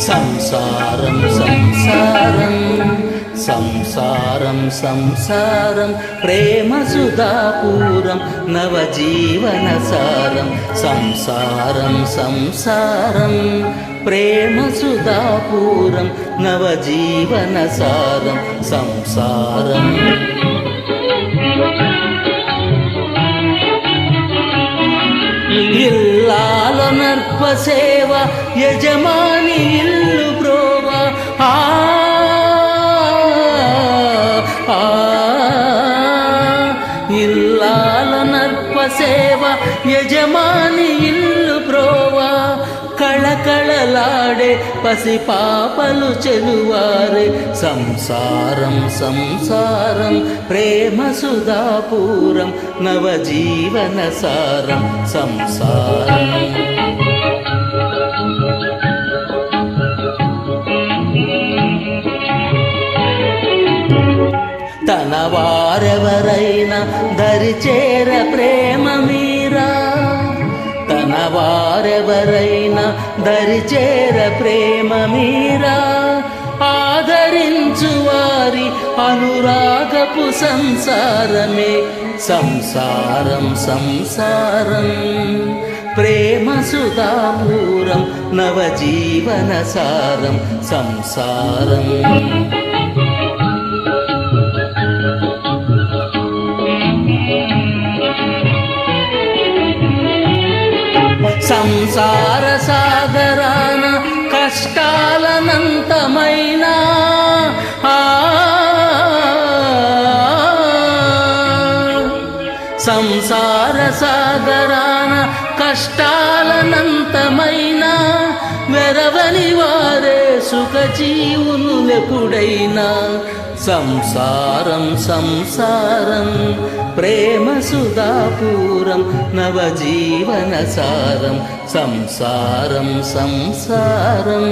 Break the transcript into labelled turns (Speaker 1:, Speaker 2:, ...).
Speaker 1: సంసారం సంసారం సంసారం సంసారం ప్రేమ సుధాపూరం నవజీవన సారం సంసారం సంసారం ప్రేమ సుధాపూరం నవజీవన సారం సంసారం. ఇల్లాల నర్ప సేవ యజమాని ఇల్లు ఆడే పసి పాపలు చెలువారే. సంసారం సంసారం ప్రేమ సుధాపూరం నవజీవన సారం సంసారం. తన వారెవరైనా దరిచేర ప్రేమ మీరా? వారెవరైనా దరిచేర ప్రేమ మీరా ఆదరించు వారి అనురాగపు సంసారమే సంసారం సంసారం. ప్రేమ సుధాపూరం నవజీవన సారం సంసారం. సంసార సాగరాన కష్టాలనంతమైన సంసార సాగరాన కష్టాలనంతమైన మెరవని వారే సుఖ జీవునులెప్పుడైనా సంసారం సంసారం ప్రేమ సుధాపూరం నవజీవన సారం సంసారం సంసారం.